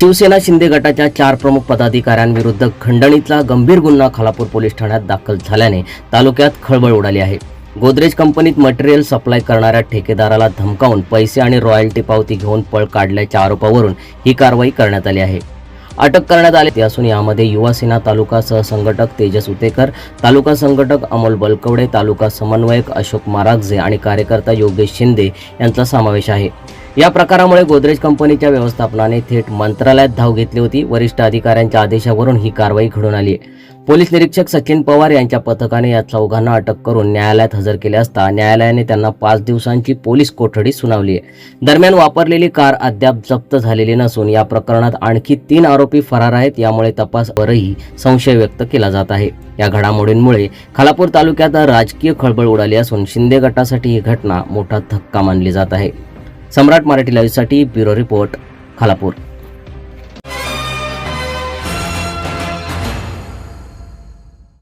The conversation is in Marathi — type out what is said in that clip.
शिवसेना शिंदे गटाच्या चार प्रमुख पदाधिकाऱ्यांविरुद्ध खंडणीतला गंभीर गुन्हा खालापूर पोलीस ठाण्यात दाखल झाल्याने तालुक्यात खळबळ उडाली आहे. गोदरेज कंपनीत मटेरियल सप्लाय करणाऱ्या ठेकेदाराला धमकावून पैसे आणि रॉयल्टी पावती घेऊन पळ काढल्याच्या आरोपावरून ही कारवाई करण्यात आली आहे. अटक करण्यात आली असून यामध्ये युवासेना तालुका सहसंघटक तेजस उतेकर तालुका संघटक अमोल बलकवडे तालुका समन्वयक अशोक मारागजे आणि कार्यकर्ता योगेश शिंदे यांचा समावेश आहे. या प्रकारामुळे गोदरेज कंपनीच्या व्यवस्थापनाने थेट मंत्रालयात धाव घेतली होती. वरिष्ठ अधिकाऱ्यांच्या आदेशावरून ही कारवाई घडून आली आहे. पोलीस निरीक्षक सचिन पवार यांच्या पथकाने या चौघांना अटक करून न्यायालयात हजर केले असता न्यायालयाने त्यांना पाच दिवसांची पोलीस कोठडी सुनावली आहे. दरम्यान वापरलेली कार अद्याप जप्त झालेली नसून या प्रकरणात आणखी तीन आरोपी फरार आहेत. यामुळे तपासवरही संशय व्यक्त केला जात आहे. या घडामोडींमुळे खालापूर तालुक्यात राजकीय खळबळ उडाली असून शिंदे गटासाठी ही घटना मोठा धक्का मानली जात आहे. सम्राट मराठी लाईव्हसाठी ब्युरो रिपोर्ट खालापूर.